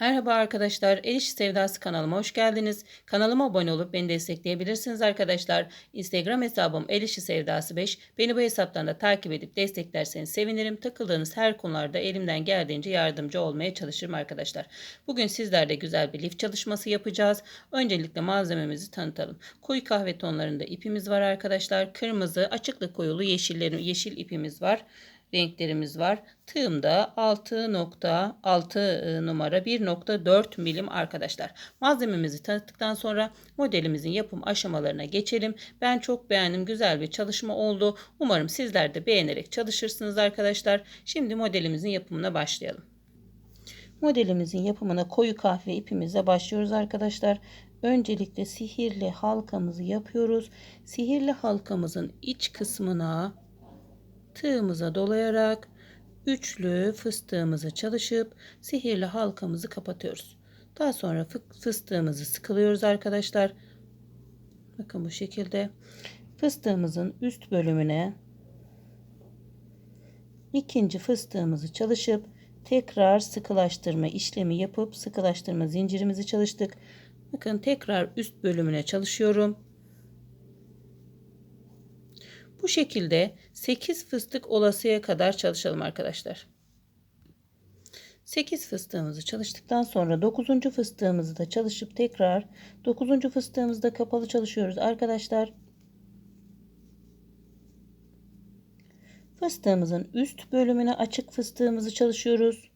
Merhaba arkadaşlar, El Sevdası kanalıma hoş geldiniz. Kanalıma abone olup beni destekleyebilirsiniz arkadaşlar. Instagram hesabım El Sevdası 5. Beni bu hesaptan da takip edip desteklerseniz sevinirim. Takıldığınız her konularda elimden geldiğince yardımcı olmaya çalışırım arkadaşlar. Bugün sizlerle güzel bir lif çalışması yapacağız. Öncelikle malzememizi tanıtalım. Koyu kahve tonlarında ipimiz var arkadaşlar. Kırmızı, açıklı koyulu yeşillerim, yeşil ipimiz var renklerimiz var. Tığımda 6.6 e, numara 1.4 milim arkadaşlar. Malzememizi tanıttıktan sonra modelimizin yapım aşamalarına geçelim. Ben çok beğendim. Güzel bir çalışma oldu. Umarım sizler de beğenerek çalışırsınız arkadaşlar. Şimdi modelimizin yapımına başlayalım. Modelimizin yapımına koyu kahve ipimizle başlıyoruz arkadaşlar. Öncelikle sihirli halkamızı yapıyoruz. Sihirli halkamızın iç kısmına tığımıza dolayarak üçlü fıstığımızı çalışıp sihirli halkamızı kapatıyoruz. Daha sonra fıstığımızı sıkılıyoruz arkadaşlar. Bakın bu şekilde fıstığımızın üst bölümüne ikinci fıstığımızı çalışıp tekrar sıkılaştırma işlemi yapıp sıkılaştırma zincirimizi çalıştık. Bakın tekrar üst bölümüne çalışıyorum. Bu şekilde 8 fıstık olasıya kadar çalışalım arkadaşlar. 8 fıstığımızı çalıştıktan sonra 9. fıstığımızı da çalışıp tekrar 9. fıstığımızda kapalı çalışıyoruz arkadaşlar. Fıstığımızın üst bölümüne açık fıstığımızı çalışıyoruz.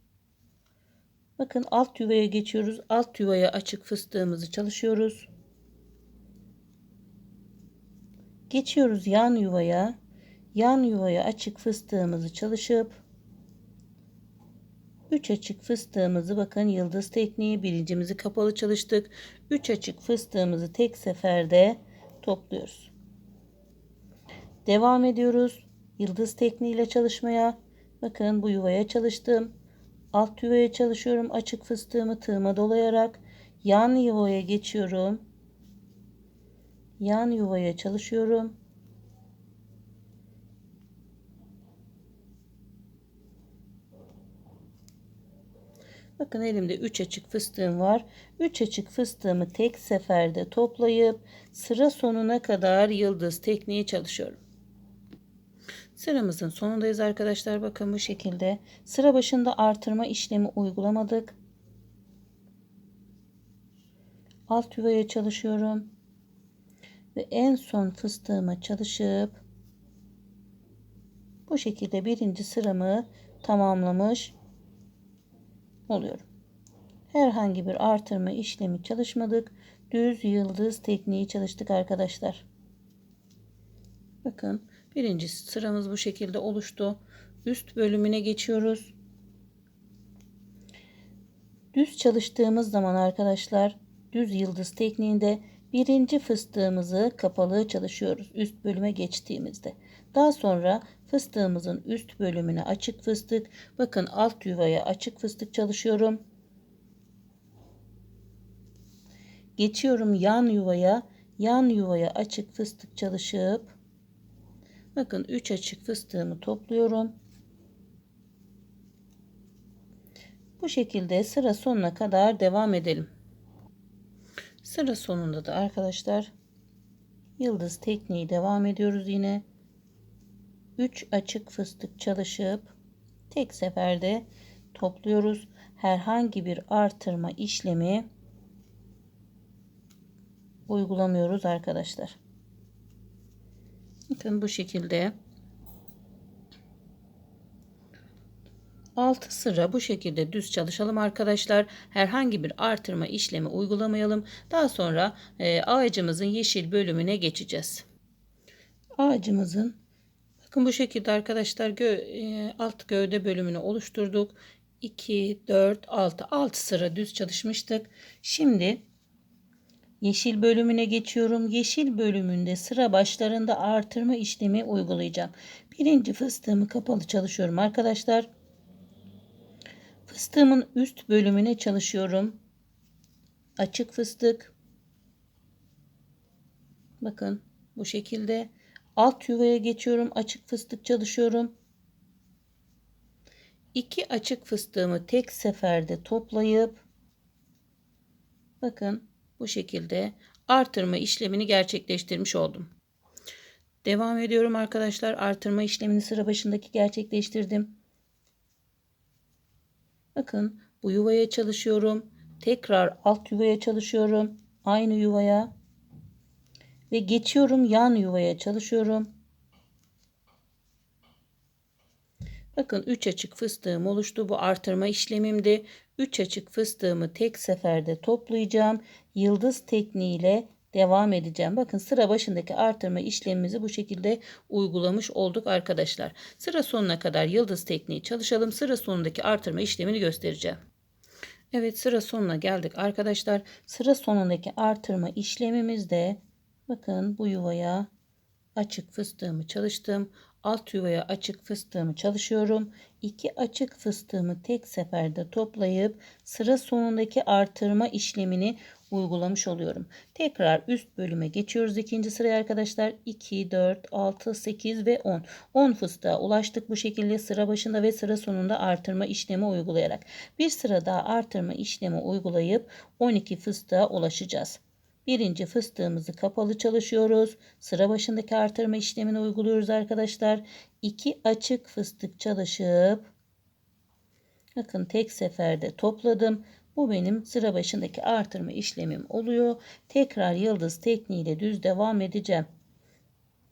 Bakın alt yuvaya geçiyoruz. Alt yuvaya açık fıstığımızı çalışıyoruz. Geçiyoruz yan yuvaya. Yan yuvaya açık fıstığımızı çalışıp 3 açık fıstığımızı bakın yıldız tekniği birincimizi kapalı çalıştık. 3 açık fıstığımızı tek seferde topluyoruz. Devam ediyoruz. Yıldız tekniğiyle çalışmaya. Bakın bu yuvaya çalıştım. Alt yuvaya çalışıyorum. Açık fıstığımı tığıma dolayarak yan yuvaya geçiyorum yan yuvaya çalışıyorum. Bakın elimde 3 açık fıstığım var. 3 açık fıstığımı tek seferde toplayıp sıra sonuna kadar yıldız tekniği çalışıyorum. Sıramızın sonundayız arkadaşlar. Bakın bu şekilde. Sıra başında artırma işlemi uygulamadık. Alt yuvaya çalışıyorum ve en son fıstığıma çalışıp bu şekilde birinci sıramı tamamlamış oluyorum. Herhangi bir artırma işlemi çalışmadık. Düz yıldız tekniği çalıştık arkadaşlar. Bakın birinci sıramız bu şekilde oluştu. Üst bölümüne geçiyoruz. Düz çalıştığımız zaman arkadaşlar düz yıldız tekniğinde birinci fıstığımızı kapalı çalışıyoruz üst bölüme geçtiğimizde. Daha sonra fıstığımızın üst bölümüne açık fıstık. Bakın alt yuvaya açık fıstık çalışıyorum. Geçiyorum yan yuvaya. Yan yuvaya açık fıstık çalışıp bakın 3 açık fıstığımı topluyorum. Bu şekilde sıra sonuna kadar devam edelim. Sıra sonunda da arkadaşlar yıldız tekniği devam ediyoruz yine. 3 açık fıstık çalışıp tek seferde topluyoruz. Herhangi bir artırma işlemi uygulamıyoruz arkadaşlar. Bakın bu şekilde 6 sıra bu şekilde düz çalışalım arkadaşlar. Herhangi bir artırma işlemi uygulamayalım. Daha sonra e, ağacımızın yeşil bölümüne geçeceğiz. Ağacımızın bakın bu şekilde arkadaşlar gö, e, alt gövde bölümünü oluşturduk. 2, 4, 6, 6 sıra düz çalışmıştık. Şimdi yeşil bölümüne geçiyorum. Yeşil bölümünde sıra başlarında artırma işlemi uygulayacağım. Birinci fıstığımı kapalı çalışıyorum arkadaşlar. Fıstığımın üst bölümüne çalışıyorum. Açık fıstık. Bakın bu şekilde alt yuvaya geçiyorum. Açık fıstık çalışıyorum. İki açık fıstığımı tek seferde toplayıp bakın bu şekilde artırma işlemini gerçekleştirmiş oldum. Devam ediyorum arkadaşlar. Artırma işlemini sıra başındaki gerçekleştirdim. Bakın bu yuvaya çalışıyorum. Tekrar alt yuvaya çalışıyorum. Aynı yuvaya. Ve geçiyorum yan yuvaya çalışıyorum. Bakın 3 açık fıstığım oluştu. Bu artırma işlemimdi. 3 açık fıstığımı tek seferde toplayacağım. Yıldız tekniğiyle devam edeceğim. Bakın sıra başındaki artırma işlemimizi bu şekilde uygulamış olduk arkadaşlar. Sıra sonuna kadar yıldız tekniği çalışalım. Sıra sonundaki artırma işlemini göstereceğim. Evet sıra sonuna geldik arkadaşlar. Sıra sonundaki artırma işlemimizde bakın bu yuvaya açık fıstığımı çalıştım. Alt yuvaya açık fıstığımı çalışıyorum. İki açık fıstığımı tek seferde toplayıp sıra sonundaki artırma işlemini uygulamış oluyorum. Tekrar üst bölüme geçiyoruz ikinci sıraya arkadaşlar. 2, 4, 6, 8 ve 10. 10 fıstığa ulaştık bu şekilde sıra başında ve sıra sonunda artırma işlemi uygulayarak. Bir sıra daha artırma işlemi uygulayıp 12 fıstığa ulaşacağız. Birinci fıstığımızı kapalı çalışıyoruz. Sıra başındaki artırma işlemini uyguluyoruz arkadaşlar. İki açık fıstık çalışıp bakın tek seferde topladım. Bu benim sıra başındaki artırma işlemim oluyor. Tekrar yıldız tekniğiyle düz devam edeceğim.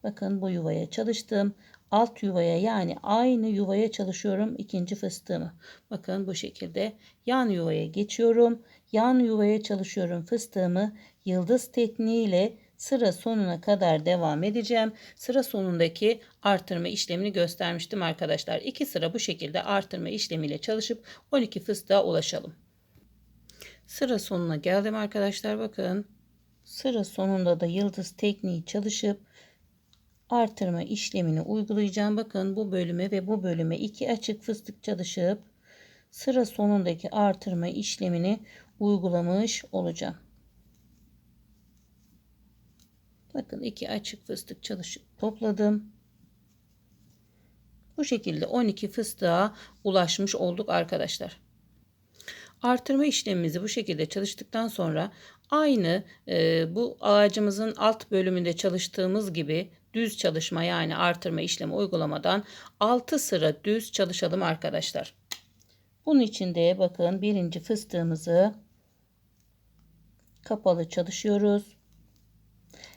Bakın bu yuvaya çalıştım. Alt yuvaya yani aynı yuvaya çalışıyorum ikinci fıstığımı. Bakın bu şekilde yan yuvaya geçiyorum. Yan yuvaya çalışıyorum fıstığımı. Yıldız tekniğiyle sıra sonuna kadar devam edeceğim. Sıra sonundaki artırma işlemini göstermiştim arkadaşlar. İki sıra bu şekilde artırma işlemiyle çalışıp 12 fıstığa ulaşalım. Sıra sonuna geldim arkadaşlar bakın. Sıra sonunda da yıldız tekniği çalışıp artırma işlemini uygulayacağım. Bakın bu bölüme ve bu bölüme iki açık fıstık çalışıp sıra sonundaki artırma işlemini uygulamış olacağım. Bakın iki açık fıstık çalışıp topladım. Bu şekilde 12 fıstığa ulaşmış olduk arkadaşlar. Artırma işlemimizi bu şekilde çalıştıktan sonra aynı e, bu ağacımızın alt bölümünde çalıştığımız gibi düz çalışma yani artırma işlemi uygulamadan 6 sıra düz çalışalım arkadaşlar. Bunun için de bakın birinci fıstığımızı kapalı çalışıyoruz.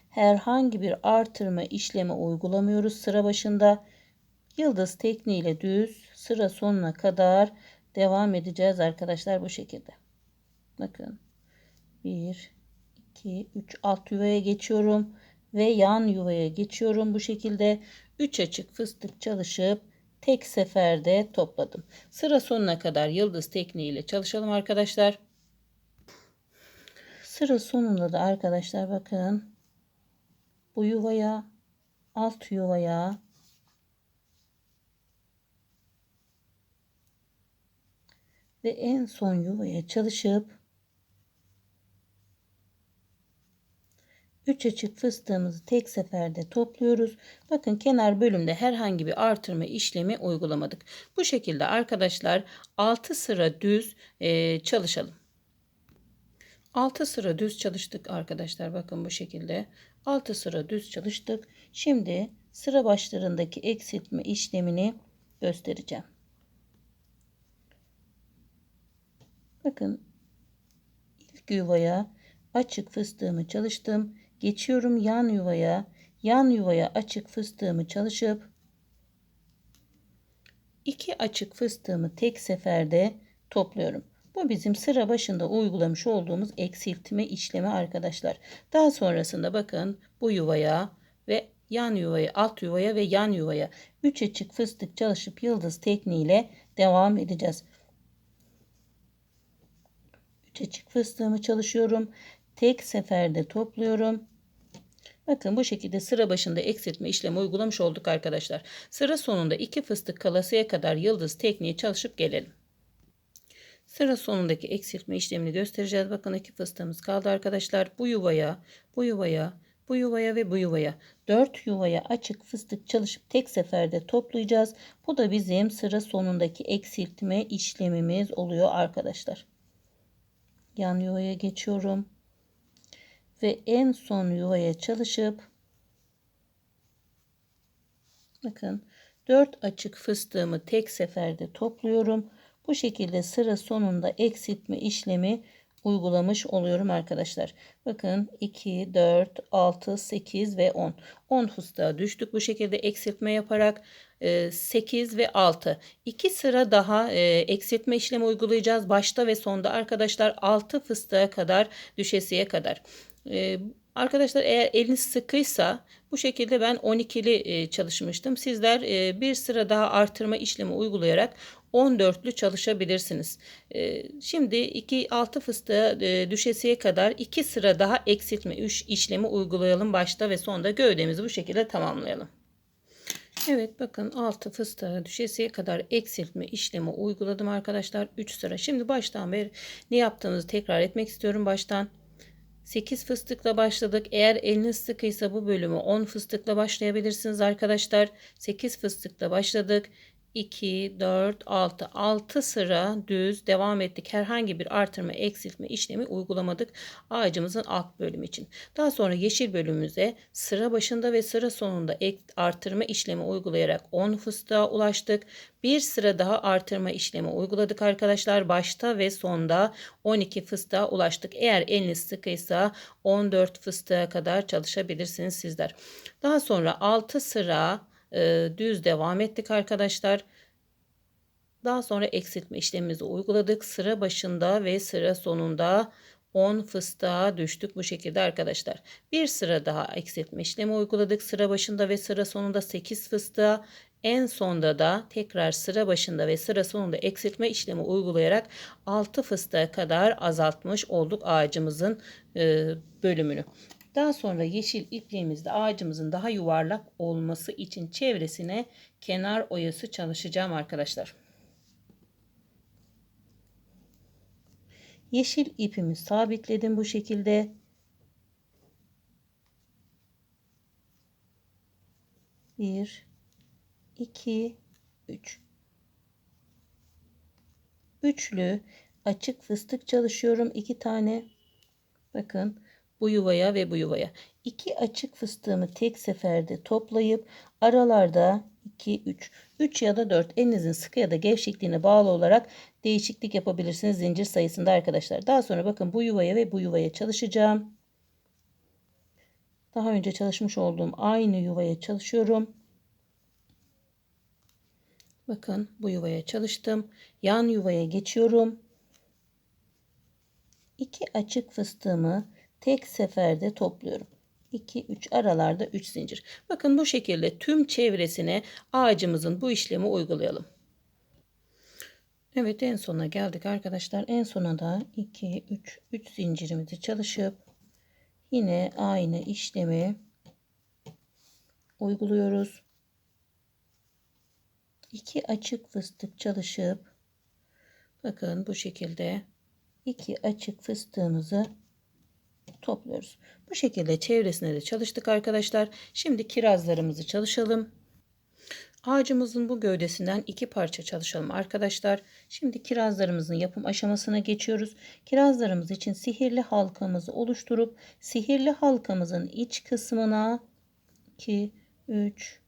Herhangi bir artırma işlemi uygulamıyoruz sıra başında. Yıldız tekniğiyle düz sıra sonuna kadar devam edeceğiz arkadaşlar bu şekilde. Bakın 1 2 3 alt yuvaya geçiyorum ve yan yuvaya geçiyorum bu şekilde 3 açık fıstık çalışıp tek seferde topladım. Sıra sonuna kadar yıldız tekniğiyle çalışalım arkadaşlar. Sıra sonunda da arkadaşlar bakın bu yuvaya alt yuvaya ve en son yuvaya çalışıp 3 açık fıstığımızı tek seferde topluyoruz. Bakın kenar bölümde herhangi bir artırma işlemi uygulamadık. Bu şekilde arkadaşlar 6 sıra düz e, çalışalım. 6 sıra düz çalıştık arkadaşlar. Bakın bu şekilde 6 sıra düz çalıştık. Şimdi sıra başlarındaki eksiltme işlemini göstereceğim. Bakın ilk yuvaya açık fıstığımı çalıştım. Geçiyorum yan yuvaya. Yan yuvaya açık fıstığımı çalışıp iki açık fıstığımı tek seferde topluyorum. Bu bizim sıra başında uygulamış olduğumuz eksiltme işlemi arkadaşlar. Daha sonrasında bakın bu yuvaya ve yan yuvaya, alt yuvaya ve yan yuvaya 3 açık fıstık çalışıp yıldız tekniğiyle devam edeceğiz. 3 açık fıstığımı çalışıyorum. Tek seferde topluyorum. Bakın bu şekilde sıra başında eksiltme işlemi uygulamış olduk arkadaşlar. Sıra sonunda iki fıstık kalasıya kadar yıldız tekniği çalışıp gelelim. Sıra sonundaki eksiltme işlemini göstereceğiz. Bakın iki fıstığımız kaldı arkadaşlar. Bu yuvaya, bu yuvaya, bu yuvaya ve bu yuvaya 4 yuvaya açık fıstık çalışıp tek seferde toplayacağız. Bu da bizim sıra sonundaki eksiltme işlemimiz oluyor arkadaşlar. Yan yuvaya geçiyorum. Ve en son yuvaya çalışıp bakın 4 açık fıstığımı tek seferde topluyorum. Bu şekilde sıra sonunda eksiltme işlemi uygulamış oluyorum arkadaşlar. Bakın 2, 4, 6, 8 ve 10. 10 fıstığa düştük bu şekilde eksiltme yaparak 8 e, ve 6. 2 sıra daha e, eksiltme işlemi uygulayacağız. Başta ve sonda arkadaşlar 6 fıstığa kadar düşesiye kadar. E, arkadaşlar eğer eliniz sıkıysa bu şekilde ben 12'li çalışmıştım. Sizler bir sıra daha artırma işlemi uygulayarak 14'lü çalışabilirsiniz. Şimdi 2 6 fıstığı e, düşesiye kadar 2 sıra daha eksiltme işlemi uygulayalım başta ve sonda gövdemizi bu şekilde tamamlayalım. Evet bakın 6 fıstığı düşesiye kadar eksiltme işlemi uyguladım arkadaşlar 3 sıra. Şimdi baştan beri ne yaptığımızı tekrar etmek istiyorum baştan. 8 fıstıkla başladık. Eğer eliniz sıkıysa bu bölümü 10 fıstıkla başlayabilirsiniz arkadaşlar. 8 fıstıkla başladık. 2, 4, 6. 6 sıra düz devam ettik. Herhangi bir artırma eksiltme işlemi uygulamadık ağacımızın alt bölümü için. Daha sonra yeşil bölümümüze sıra başında ve sıra sonunda artırma işlemi uygulayarak 10 fıstığa ulaştık. Bir sıra daha artırma işlemi uyguladık arkadaşlar. Başta ve sonda 12 fıstığa ulaştık. Eğer eliniz sıkıysa 14 fıstığa kadar çalışabilirsiniz sizler. Daha sonra 6 sıra e, düz devam ettik arkadaşlar. Daha sonra eksiltme işlemimizi uyguladık. Sıra başında ve sıra sonunda 10 fıstığa düştük bu şekilde arkadaşlar. Bir sıra daha eksiltme işlemi uyguladık. Sıra başında ve sıra sonunda 8 fıstığa en sonda da tekrar sıra başında ve sıra sonunda eksiltme işlemi uygulayarak 6 fıstığa kadar azaltmış olduk ağacımızın e, bölümünü. Daha sonra yeşil ipliğimizde ağacımızın daha yuvarlak olması için çevresine kenar oyası çalışacağım arkadaşlar. Yeşil ipimi sabitledim bu şekilde. Bir, iki, üç. Üçlü açık fıstık çalışıyorum. iki tane. Bakın bu yuvaya ve bu yuvaya. İki açık fıstığımı tek seferde toplayıp aralarda 2, 3, 3 ya da 4 elinizin sıkı ya da gevşekliğine bağlı olarak değişiklik yapabilirsiniz zincir sayısında arkadaşlar. Daha sonra bakın bu yuvaya ve bu yuvaya çalışacağım. Daha önce çalışmış olduğum aynı yuvaya çalışıyorum. Bakın bu yuvaya çalıştım. Yan yuvaya geçiyorum. İki açık fıstığımı tek seferde topluyorum. 2 3 aralarda 3 zincir. Bakın bu şekilde tüm çevresine ağacımızın bu işlemi uygulayalım. Evet en sona geldik arkadaşlar. En sona da 2 3 3 zincirimizi çalışıp yine aynı işlemi uyguluyoruz. 2 açık fıstık çalışıp bakın bu şekilde 2 açık fıstığımızı topluyoruz. Bu şekilde çevresine de çalıştık arkadaşlar. Şimdi kirazlarımızı çalışalım. Ağacımızın bu gövdesinden iki parça çalışalım arkadaşlar. Şimdi kirazlarımızın yapım aşamasına geçiyoruz. Kirazlarımız için sihirli halkamızı oluşturup sihirli halkamızın iç kısmına 2, 3,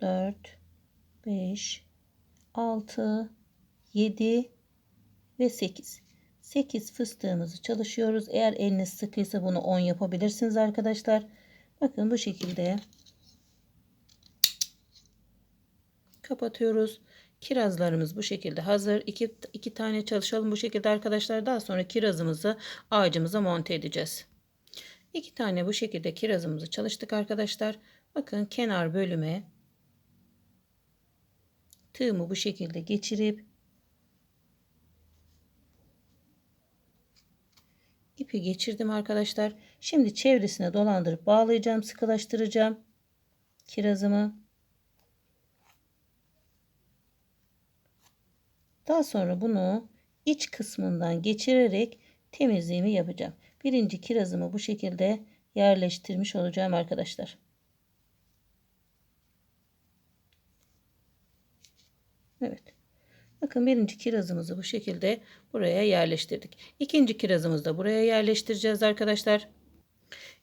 4, 5, 6, 7 ve 8. 8 fıstığımızı çalışıyoruz. Eğer eliniz sıkıysa bunu 10 yapabilirsiniz arkadaşlar. Bakın bu şekilde kapatıyoruz. Kirazlarımız bu şekilde hazır. 2 2 tane çalışalım bu şekilde arkadaşlar. Daha sonra kirazımızı ağacımıza monte edeceğiz. 2 tane bu şekilde kirazımızı çalıştık arkadaşlar. Bakın kenar bölüme tığımı bu şekilde geçirip ipi geçirdim arkadaşlar. Şimdi çevresine dolandırıp bağlayacağım, sıkılaştıracağım kirazımı. Daha sonra bunu iç kısmından geçirerek temizliğimi yapacağım. Birinci kirazımı bu şekilde yerleştirmiş olacağım arkadaşlar. Evet. Bakın birinci kirazımızı bu şekilde buraya yerleştirdik. İkinci kirazımızı da buraya yerleştireceğiz arkadaşlar.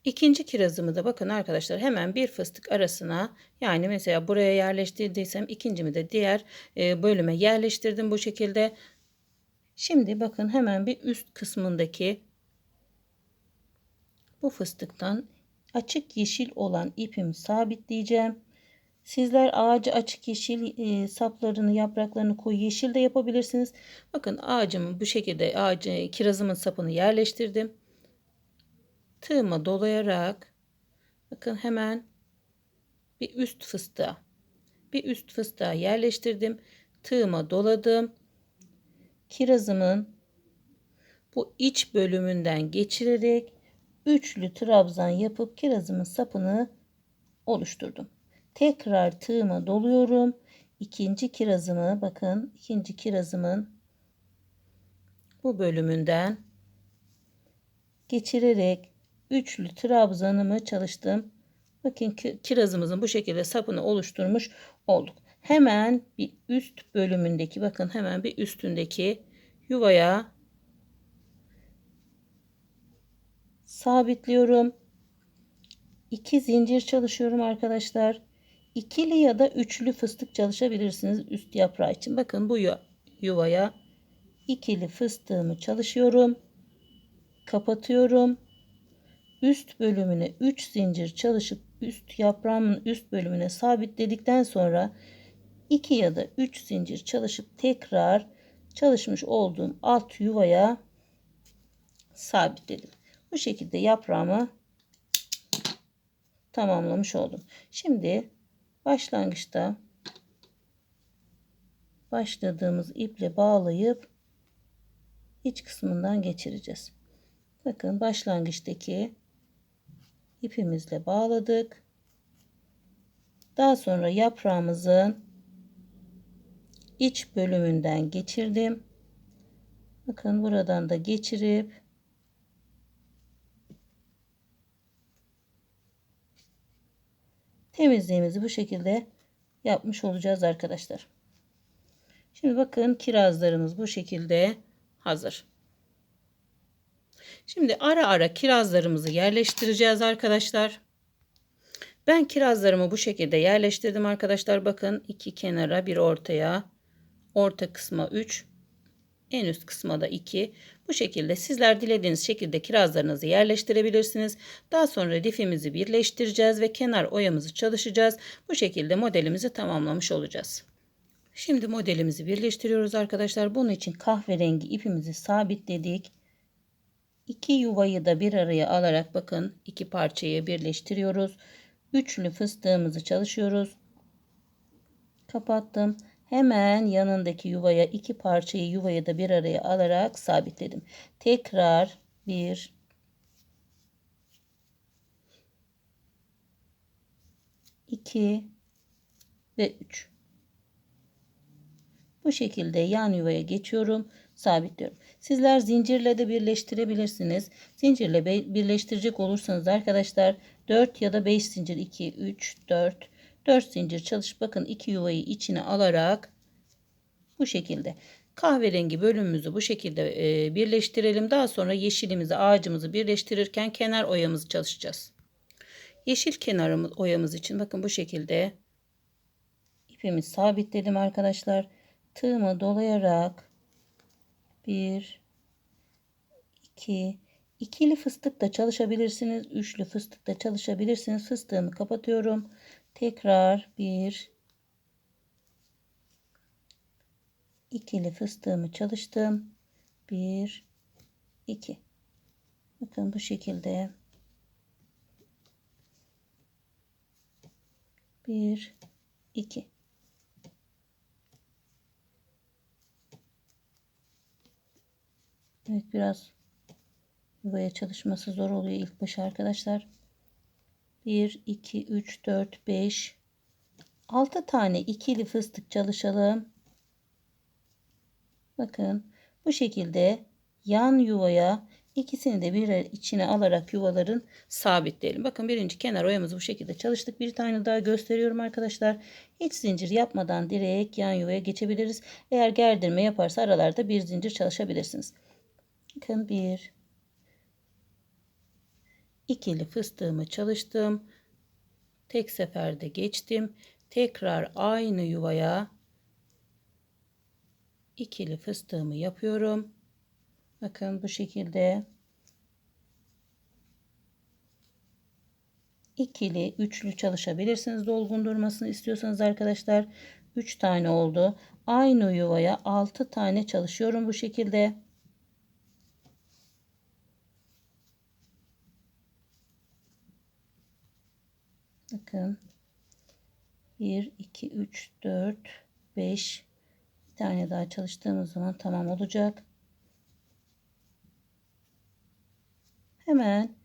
İkinci kirazımı da bakın arkadaşlar hemen bir fıstık arasına yani mesela buraya yerleştirdiysem ikincimi de diğer e, bölüme yerleştirdim bu şekilde. Şimdi bakın hemen bir üst kısmındaki bu fıstıktan açık yeşil olan ipimi sabitleyeceğim. Sizler ağacı açık yeşil e, saplarını, yapraklarını koyu yeşil de yapabilirsiniz. Bakın ağacımı bu şekilde ağacı kirazımın sapını yerleştirdim. Tığıma dolayarak bakın hemen bir üst fıstığa bir üst fıstığa yerleştirdim. Tığıma doladım. Kirazımın bu iç bölümünden geçirerek üçlü trabzan yapıp kirazımın sapını oluşturdum. Tekrar tığıma doluyorum. İkinci kirazımı bakın ikinci kirazımın bu bölümünden geçirerek üçlü trabzanımı çalıştım. Bakın kirazımızın bu şekilde sapını oluşturmuş olduk. Hemen bir üst bölümündeki bakın hemen bir üstündeki yuvaya sabitliyorum. 2 zincir çalışıyorum arkadaşlar. İkili ya da üçlü fıstık çalışabilirsiniz üst yaprağı için. Bakın bu yuvaya ikili fıstığımı çalışıyorum. Kapatıyorum. Üst bölümüne 3 zincir çalışıp üst yaprağımın üst bölümüne sabitledikten sonra 2 ya da 3 zincir çalışıp tekrar çalışmış olduğum alt yuvaya sabitledim. Bu şekilde yaprağımı tamamlamış oldum. Şimdi başlangıçta başladığımız iple bağlayıp iç kısmından geçireceğiz. Bakın başlangıçtaki ipimizle bağladık. Daha sonra yaprağımızın iç bölümünden geçirdim. Bakın buradan da geçirip temizliğimizi bu şekilde yapmış olacağız arkadaşlar. Şimdi bakın kirazlarımız bu şekilde hazır. Şimdi ara ara kirazlarımızı yerleştireceğiz arkadaşlar. Ben kirazlarımı bu şekilde yerleştirdim arkadaşlar. Bakın iki kenara bir ortaya. Orta kısma 3. En üst kısma da 2. Bu şekilde sizler dilediğiniz şekilde kirazlarınızı yerleştirebilirsiniz. Daha sonra lifimizi birleştireceğiz ve kenar oyamızı çalışacağız. Bu şekilde modelimizi tamamlamış olacağız. Şimdi modelimizi birleştiriyoruz arkadaşlar. Bunun için kahverengi ipimizi sabitledik. İki yuvayı da bir araya alarak bakın iki parçayı birleştiriyoruz. Üçlü fıstığımızı çalışıyoruz. Kapattım. Hemen yanındaki yuvaya iki parçayı yuvaya da bir araya alarak sabitledim. Tekrar bir iki ve üç. Bu şekilde yan yuvaya geçiyorum sabitliyorum. Sizler zincirle de birleştirebilirsiniz. Zincirle birleştirecek olursanız arkadaşlar 4 ya da 5 zincir 2 3 4 4 zincir çalışıp bakın iki yuvayı içine alarak bu şekilde kahverengi bölümümüzü bu şekilde e, birleştirelim. Daha sonra yeşilimizi ağacımızı birleştirirken kenar oyamızı çalışacağız. Yeşil kenarımız oyamız için bakın bu şekilde ipimi sabitledim arkadaşlar. Tığımı dolayarak 1 2 ikili fıstık da çalışabilirsiniz. Üçlü fıstık da çalışabilirsiniz. Fıstığımı kapatıyorum. Tekrar 1 ikili fıstığımı çalıştım. 1 2 Bakın bu şekilde 1 2 Evet biraz yuvaya çalışması zor oluyor ilk başta arkadaşlar. 1, 2, 3, 4, 5, 6 tane ikili fıstık çalışalım. Bakın bu şekilde yan yuvaya İkisini de birer içine alarak yuvaların sabitleyelim. Bakın birinci kenar oyamızı bu şekilde çalıştık. Bir tane daha gösteriyorum arkadaşlar. Hiç zincir yapmadan direkt yan yuvaya geçebiliriz. Eğer gerdirme yaparsa aralarda bir zincir çalışabilirsiniz. Bakın bir ikili fıstığımı çalıştım. Tek seferde geçtim. Tekrar aynı yuvaya ikili fıstığımı yapıyorum. Bakın bu şekilde ikili, üçlü çalışabilirsiniz. Dolgun durmasını istiyorsanız arkadaşlar 3 tane oldu. Aynı yuvaya 6 tane çalışıyorum bu şekilde. Bakın 1 2 3 4 5 bir tane daha çalıştığımız zaman tamam olacak. Hemen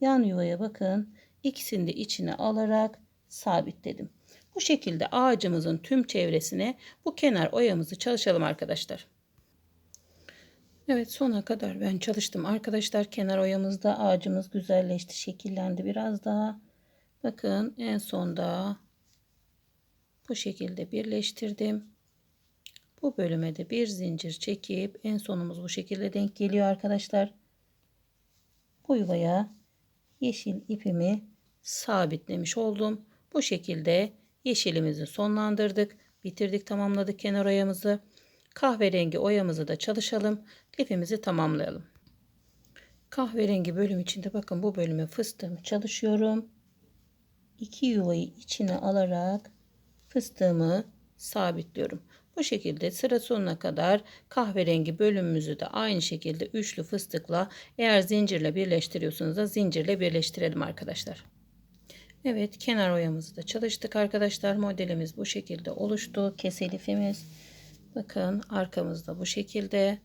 yan yuvaya bakın. İkisini de içine alarak sabitledim. Bu şekilde ağacımızın tüm çevresine bu kenar oyamızı çalışalım arkadaşlar. Evet sona kadar ben çalıştım arkadaşlar. Kenar oyamızda ağacımız güzelleşti, şekillendi biraz daha. Bakın en sonda bu şekilde birleştirdim. Bu bölüme de bir zincir çekip en sonumuz bu şekilde denk geliyor arkadaşlar. Bu yuvaya yeşil ipimi sabitlemiş oldum. Bu şekilde yeşilimizi sonlandırdık. Bitirdik tamamladık kenar oyamızı. Kahverengi oyamızı da çalışalım. Lifimizi tamamlayalım. Kahverengi bölüm içinde bakın bu bölüme fıstığımı çalışıyorum. İki yuvayı içine alarak fıstığımı sabitliyorum. Bu şekilde sıra sonuna kadar kahverengi bölümümüzü de aynı şekilde üçlü fıstıkla eğer zincirle birleştiriyorsunuz da zincirle birleştirelim arkadaşlar. Evet kenar oyamızı da çalıştık arkadaşlar. Modelimiz bu şekilde oluştu. Keselifimiz. Bakın arkamızda bu şekilde.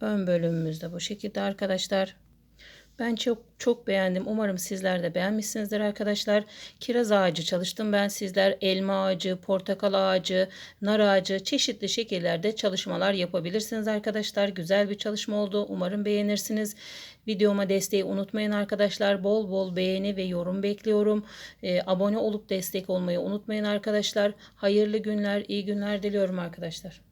Ön bölümümüzde bu şekilde arkadaşlar. Ben çok çok beğendim. Umarım sizler de beğenmişsinizdir arkadaşlar. Kiraz ağacı çalıştım ben. Sizler elma ağacı, portakal ağacı, nar ağacı çeşitli şekillerde çalışmalar yapabilirsiniz arkadaşlar. Güzel bir çalışma oldu. Umarım beğenirsiniz. Videoma desteği unutmayın arkadaşlar. Bol bol beğeni ve yorum bekliyorum. Ee, abone olup destek olmayı unutmayın arkadaşlar. Hayırlı günler, iyi günler diliyorum arkadaşlar.